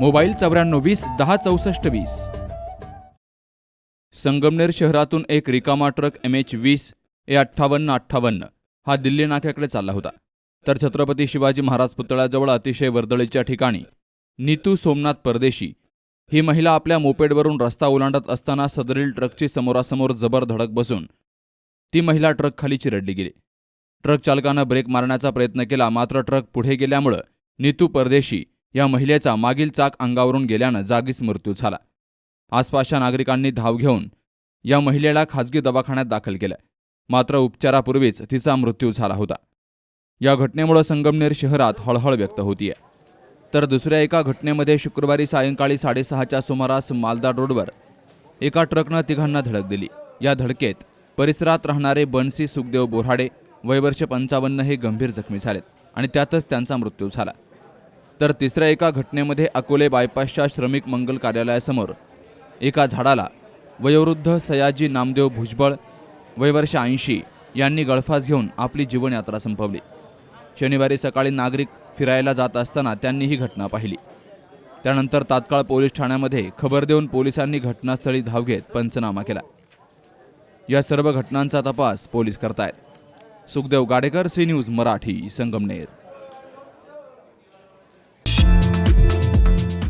Mobile चौऱ्याण्णव वीस दहा चौसष्ट वीस. संगमनेर शहरातून एक रिकामा ट्रक एम एच वीस ए अठ्ठावन्न अठ्ठावन्न हा दिल्ली नाक्याकडे चालला होता. तर छत्रपती शिवाजी महाराज पुतळ्याजवळ अतिशय वर्दळीच्या ठिकाणी नीतू सोमनाथ परदेशी ही महिला आपल्या मोपेडवरून रस्ता ओलांडत असताना सदरील ट्रकची समोरासमोर जबर धडक बसून ती महिला ट्रक खाली चिरडली गेली. ट्रक चालकानं ब्रेक मारण्याचा प्रयत्न केला मात्र ट्रक पुढे गेल्यामुळं नीतू परदेशी या महिलेचा मागील चाक अंगावरून गेल्यानं जागीच मृत्यू झाला. आसपासच्या नागरिकांनी धाव घेऊन या महिलेला खाजगी दवाखान्यात दाखल केलं. मात्र उपचारापूर्वीच तिचा मृत्यू झाला होता. या घटनेमुळे संगमनेर शहरात हळहळ व्यक्त होतीये. तर दुसऱ्या एका घटनेमध्ये शुक्रवारी सायंकाळी साडेसहाच्या सुमारास मालदा रोडवर एका ट्रकनं तिघांना धडक दिली. या धडकेत परिसरात राहणारे बनसी सुखदेव बोराडे वयवर्ष पंचावन्न हे गंभीर जखमी झालेत आणि त्यातच त्यांचा मृत्यू झाला. तर तिसऱ्या एका घटनेमध्ये अकोले बायपासच्या श्रमिक मंगल कार्यालयासमोर एका झाडाला वयोवृद्ध सयाजी नामदेव भुजबळ वयवर्ष ऐंशी यांनी गळफास घेऊन आपली जीवनयात्रा संपवली. शनिवारी सकाळी नागरिक फिरायला जात असताना त्यांनी ही घटना पाहिली. त्यानंतर तात्काळ पोलीस ठाण्यामध्ये खबर देऊन पोलिसांनी घटनास्थळी धाव घेत पंचनामा केला. या सर्व घटनांचा तपास पोलीस करतायत. Sukhdev Gadekar C news Marathi Sangamner.